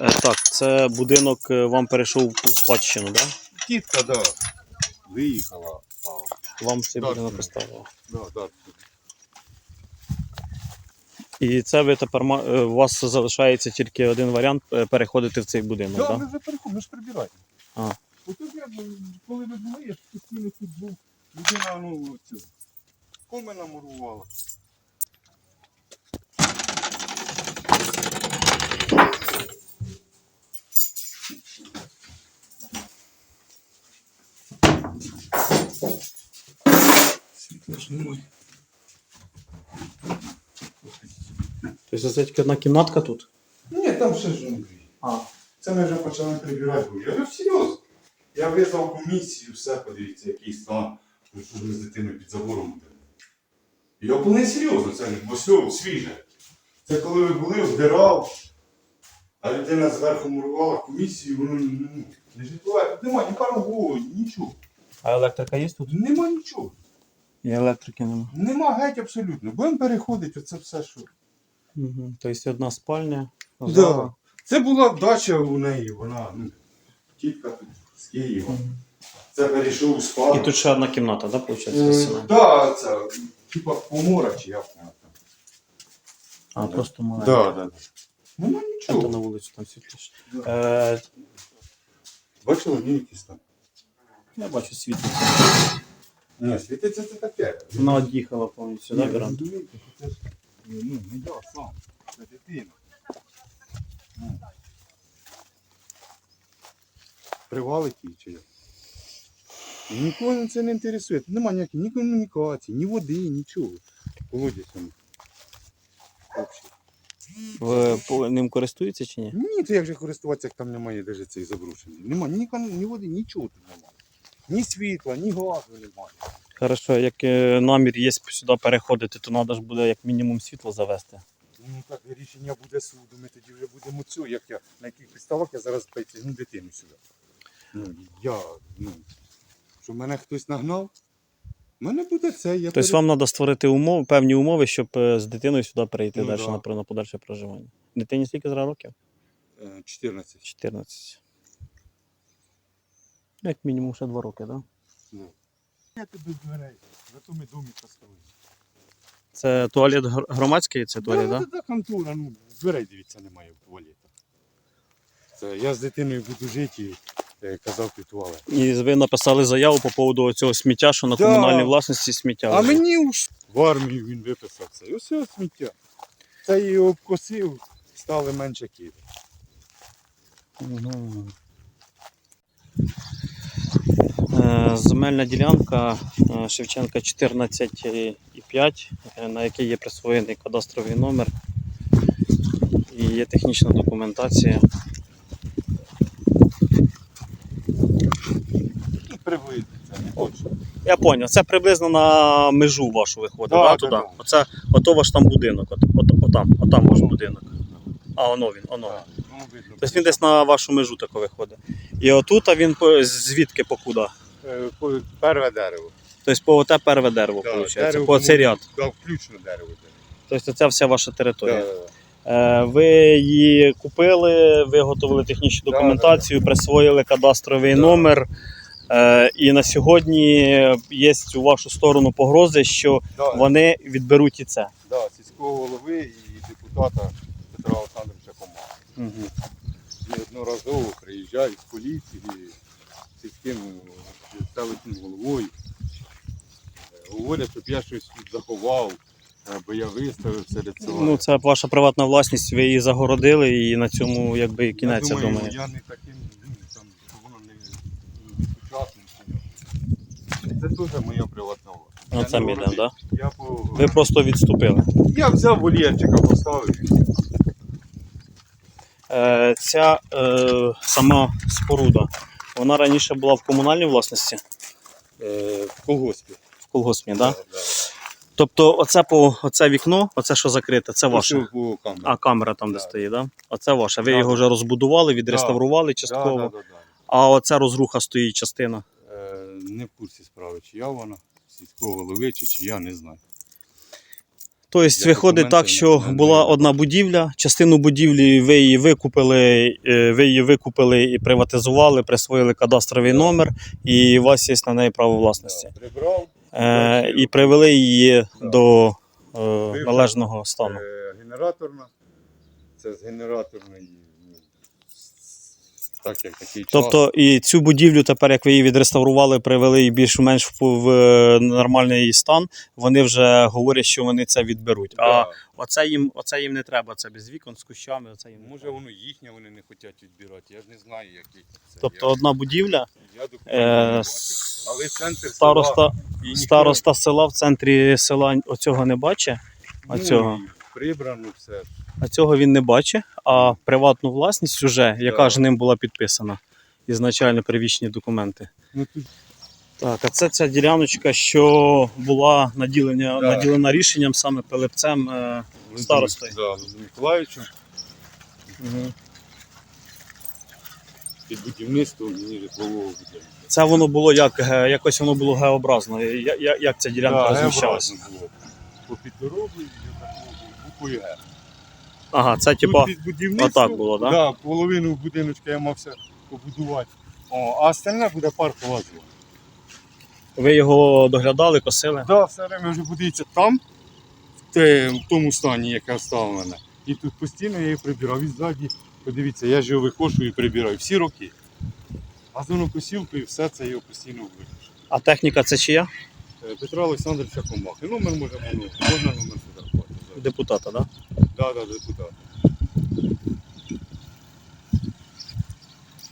Е, Так, це будинок е, вам перейшов у спадщину, так? Тітка, да. Виїхала. А, Вам цей Так, будинок так. поставили. да, да. І це ви тепер е, у вас залишається тільки один варіант переходити в цей будинок, Да, так? ми вже переходимо, ми ж прибираємо. А. Отут я, ну, коли ви були, я ж постійно тут був. Людина, ну, цю. Коми намурувала. Ж немає. Тобто це тільки одна кімнатка тут? Ні, там ще ж ну, А. Це ми вже почали прибирати. Я говорю, серйозно. Я визвав комісію, все, подивіться, який стан. Ну, що ми з дитиною під забором будемо. Я був не серйозно, це бо все свіже. Це коли ви були, вбирав, а людина зверху мурувала комісію, воно ну, не житлове. Нема ні парового, нічого. А електрика є тут? Нема нічого. І електрики нема. Нема геть абсолютно. Будемо переходити, оце все, що. Угу. Тобто одна спальня, Да. Це була дача у неї, вона, ну, тітка тут з Києва. Це перейшов у спадок. І тут ще одна кімната, так, виходить? Е, Да, це типа помора чи як вона там. А, просто маленька. Да, да, да. Нема Та нічого. на вулицю там світліше. Да. Е, Бачила, ні, якісь там. я бачу світліше. Ні, світиться це таке. Вона од'їхала повністю, Ні, так, веранда? це ж, ну, не я сам, це дитина. Ну. Привалить її чи як? І Нікого це не інтересує. Нема ніякої ні комунікації, ні води, нічого. Колодязь там. Ви по- ним користуєтеся чи ні? Ні, то як же користуватися, як там немає навіть цей забрушений. Нема ні, кан- ні води, нічого тут немає. Ні світла, ні газу немає. Хорошо, як е, намір є сюди переходити, то треба ж буде як мінімум світло завести. Ну так рішення буде суду, ми тоді вже будемо цю, як я, на яких підставах я зараз притягну дитину сюди. Ну, я, ну, що мене хтось нагнав, в мене буде це. Я Тобто вам треба створити умови, певні умови, щоб е, з дитиною сюди перейти Ну, далі да. на, на подальше проживання. Дитині скільки зараз років? Е, 14. 14. Як мінімум ще 2 роки, так? Да? Ну. Я тебе дверей, зато ми домі поставили. Це туалет гр- громадський, це туалет, так? да, да, контура, ну, дверей, дивіться, немає в туалетах. Це я з дитиною буду жити і е, казав ти туалет. І ви написали заяву по поводу цього сміття, що на Да. комунальній власності сміття. А лежить. мені уж в армію він виписав це. І ось ось сміття. Це її обкосив, стали менше кидати. Мгм. Е, Земельна ділянка е, Шевченка 14,5, е, на якій є присвоєний кадастровий номер і є технічна документація. І приблизно. Я зрозумів, це приблизно на межу вашу виходить, Да, да, туди. Оце, ото ваш там будинок, от, от, отам, отам ваш будинок. А, воно він, воно. Ну. Тобто він десь на вашу межу тако виходить. І отут а він звідки покуда? Е, Перве дерево. Тобто по оте перве дерево, Да, виходить, дерево, по цей ряд. Да, включно дерево. Тобто це вся ваша територія. Да, да, да. Е, Ви її купили, виготовили технічну Да, документацію, присвоїли кадастровий Да. номер. Е, І на сьогодні є у вашу сторону погрози, що Да, вони відберуть і це. да, сільського голови і депутата Петра Олександровича Комара. Угу. Неодноразово приїжджають з поліції, сільським е, селищним головою. Е, Говорять, щоб я щось тут заховав, бо я виставив серед села. Ну, це ваша приватна власність, ви її загородили і на цьому якби і кінець, я думаю, думаю. Я не таким, ну, там, воно не, не сучасним. Це теж моя приватна власність. Ну, Я це не городий. так? Я, по... Ви просто відступили. я взяв вольєрчика, поставив. Е, Ця е, сама споруда, вона раніше була в комунальній власності, Е, в колгоспі. в колгоспі, так? Да, да. Тобто, оце по оце вікно, оце що закрите, це ваше. А камера там, де Да. стоїть, да? Оце ваше. Ви Да. його вже розбудували, відреставрували частково. Да, да, да, да. А оця розруха стоїть частина. Е, не в курсі справи, чи я вона, сільського голови, чи, чи я не знаю. Тобто виходить так, що була одна будівля, частину будівлі ви її викупили, е, ви її викупили і приватизували, присвоїли кадастровий номер, і у вас є на неї право власності. Е, і привели її до е, належного стану. генераторна. Це з генераторної. Так як такий час. Тобто і цю будівлю тепер, як ви її відреставрували, привели її більш-менш в, в е, нормальний стан, вони вже говорять, що вони це відберуть. А Да. оце їм, оце їм не треба, це без вікон з кущами. Оце їм Може воно їхнє, вони не хочуть відбирати. Я ж не знаю, який це. Тобто я, одна будівля, я е, не Але центр староста, села ніхто- староста села в центрі села оцього не бачить, а ну, Прибрано все. а цього він не бачить, а приватну власність вже, яка Да. ж ним була підписана, ізначально привічні документи. Ну тут Так, а це ця діляночка, що була наділення, Да. наділена рішенням саме пилипцем е, старостою. Да, Миколаївичем Мгм. під будівництвом мені житлового будинку. Це воно було як, якось воно було геобразно. Я- я- Як ця ділянка розміщалася? геобразно було. Буквою. Ага, це типа. під будівництво, отак було, да? Да, половину будиночка я мався побудувати. О, а остальне буде паркова зона. Ви його доглядали, косили. Да, все время вже будується там, в, те, в тому стані, яке оставлено. І тут постійно я її прибирав. І ззаді, подивіться, я ж його викошую і прибираю всі роки. Газонокосілкою все це його постійно викошу. А техніка це чия? Е, Петра Олександровича Комахи. Номер може ну, можна номер. Депутата, так? Да? Да, да, депутат.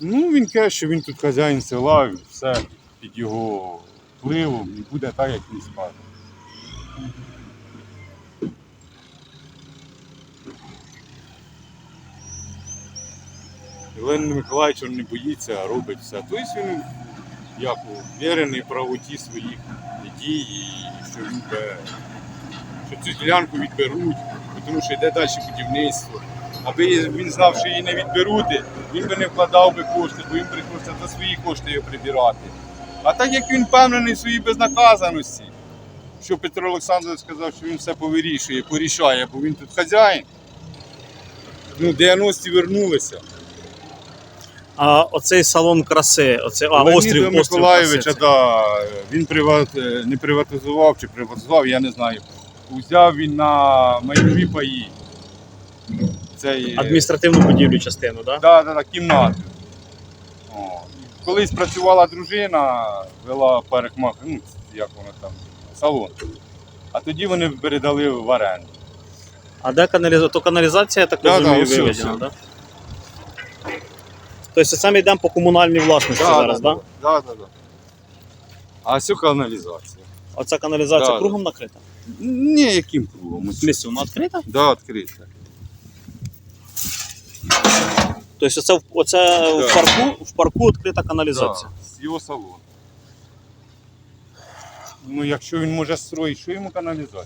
Ну, він каже, що він тут хазяїн села, все під його впливом і буде так, як він скаже. Леонід Миколаївич не боїться, а робить все. Тобто він як вірений в правоті своїх дій, і що він буде що цю ділянку відберуть, тому що йде далі будівництво. Аби він знав, що її не відберуть, він би не вкладав би кошти, бо їм приходиться за свої кошти його прибирати. А так як він впевнений в своїй безнаказаності, що Петро Олександрович сказав, що він все повирішує, порішає, бо він тут хазяїн. Ну, 90-ті вернулися. А оцей салон краси, оце, а, Леоніда острів, острів Миколаєвича, краси. да, він приват, е, не приватизував чи приватизував, я не знаю. Узяв він на майнові паї. Цей, це Адміністративну будівлю частину, так? Да, да, да, кімнату. О. Колись працювала дружина, вела парикмах, ну, як воно там, салон. А тоді вони передали в оренду. А де каналізація? То каналізація, я так Да, розумію, да, все, виведена, все. так? Тобто ми йдемо по комунальній власності зараз, так? Да, да, да. да. А все каналізація. Оця каналізація Да, кругом накрита. Ні, яким кругом? В смысле, вона відкрита? Да, відкрита. Тобто оце, в- оце Да. в парку, в парку відкрита каналізація. Да, з його салону. Ну, якщо він може строїти, що йому каналізація?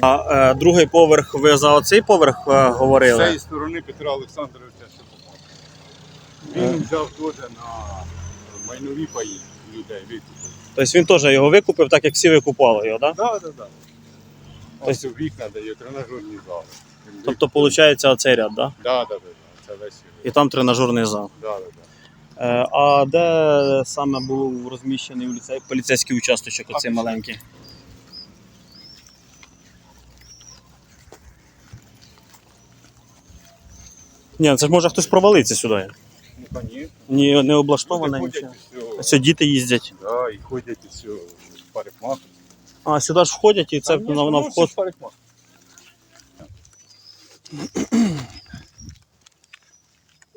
А е, другий поверх, ви за оцей поверх е, З говорили? цієї сторони Петра Олександровича Шепопа. Він взяв теж на майнові паї людей викупив. Тобто він теж його викупив, так як всі викупали його, так? Так, так, так. Ось вікна дає тренажерний зал. Тобто, виходить, оцей ряд, так? Так, так, так. І там тренажерний зал. Да, да, да. Е, а де саме був розміщений ліцей- поліцейський участочок, оцей А, маленький? Ні, це ж може хтось провалиться сюди. Ну. Ні, не облаштоване нічого. Все. Діти їздять. Да, і ходять і все. Парикмах. А, сюди ж входять і це на, на вход. Парикмах.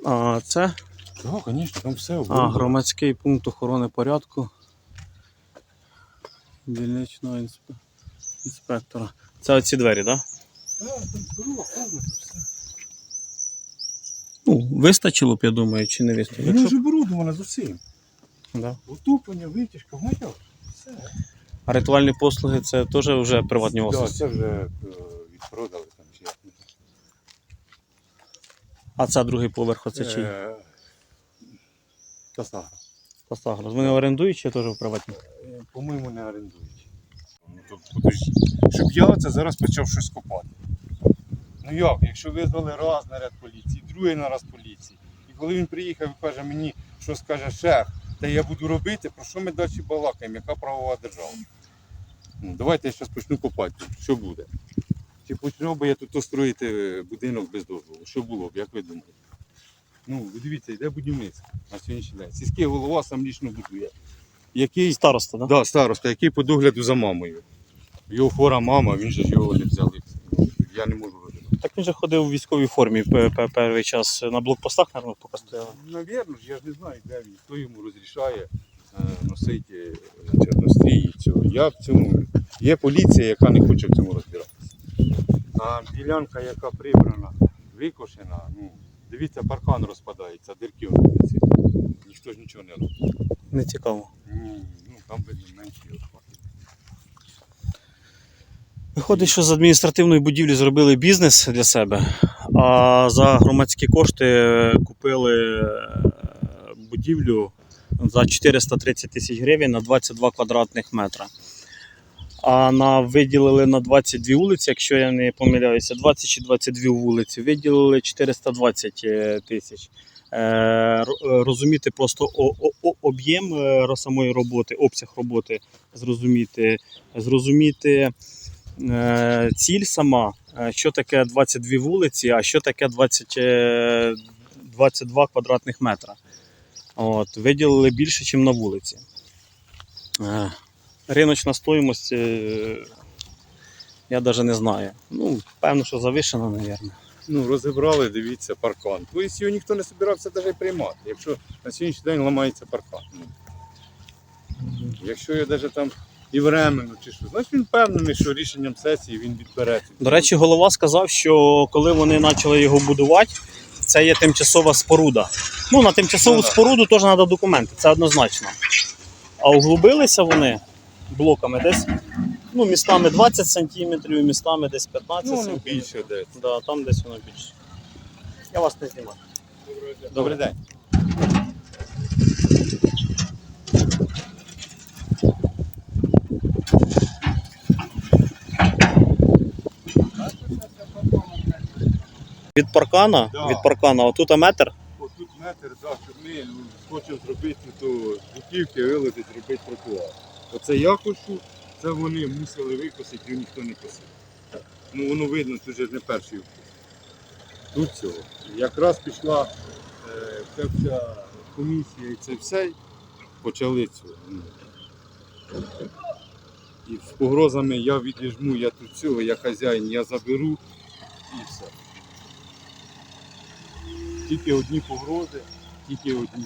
А, це Так, звісно, там все а, громадський пункт охорони порядку. Дільничного інспе... інспектора. Це оці двері, так? Да? Да, там здорово, все. Ну, вистачило б, я думаю, чи не вистачило. Воно Якщо... ж оборудовано з усім. Да. Утоплення, витяжка, моя. Все. А ритуальні послуги це теж вже приватні власності. це вже е, відпродали там як. А це другий поверх, оце чий? Е, Та сага. Вони орендують чи теж в приватні? Е, По-моєму, не орендують. то подожди. Щоб я це зараз почав щось копати. Ну як, якщо визвали раз наряд поліції, другий нараз поліції. І коли він приїхав і каже мені, що скаже шеф, та я буду робити, про що ми далі балакаємо, яка правова держава? Ну, давайте я зараз почну копати, що буде. Чи почну би я тут строїти будинок без дозволу? Що було б, як ви думаєте? Ну, ви дивіться, йде будівництво на сьогоднішній день. Сільський голова сам лічно будує. Який Староста, так? Да, староста, який по догляду за мамою. Його хвора мама, він же його не взяли. Я не можу. Так він же ходив у військовій формі пе- пе- перший час на блокпостах, мабуть, поки стояли. Навірно я ж не знаю, де він, хто йому розрішає е, носити чорнострій цього. Я в цьому. Є поліція, яка не хоче в цьому розбиратися. А ділянка, яка прибрана, викошена, ну, дивіться, паркан розпадається, дирки вулиці. Ніхто ж нічого не робить. Не цікаво. Ні, ну там видно менші розпади. Виходить, що з адміністративної будівлі зробили бізнес для себе, а за громадські кошти купили е, будівлю за 430 тисяч гривень на 22 квадратних метра. А на виділили на 22 вулиці, якщо я не помиляюся, 20 чи 22 вулиці, виділили 420 е, тисяч. Е, е, Розуміти просто об'єм е, самої роботи, обсяг роботи, зрозуміти, зрозуміти е, ціль сама, е, що таке 22 вулиці, а що таке 20, е, 22 квадратних метра. От, виділили більше, ніж на вулиці. Е, Риночна стоїмость, е, я навіть не знаю. Ну, певно, що завишена, мабуть. Ну, розібрали, дивіться, паркан. Тобто його ніхто не збирався навіть приймати. Якщо на сьогоднішній день ламається паркан. Ну, якщо я навіть там і временно чи що, значить він впевнений, що рішенням сесії він відбере. цю До речі, голова сказав, що коли вони почали його будувати, це є тимчасова споруда. Ну, на тимчасову Ну, да. споруду теж треба документи, це однозначно. А углубилися вони блоками десь, ну, містами 20 сантиметрів, містами десь 15 Ну, воно сантиметрів. більше десь. Да, там десь воно більше. Я вас не знімаю. Добрий день. Від паркана, Да. від паркана, отут метр. Отут метр, да, щоб ми хочемо зробити то бутівки, вилити, зробити тротуар. Оце я кошу, це вони мусили викосити, його ніхто не косив. Ну воно видно, це вже не перший вкус. Тут цього. Якраз пішла е, ця вся комісія і це все, почали цього. ну. І з погрозами я відіжму, я тут цього, я хазяїн, я заберу і все. Тільки одні погрози, тільки одні.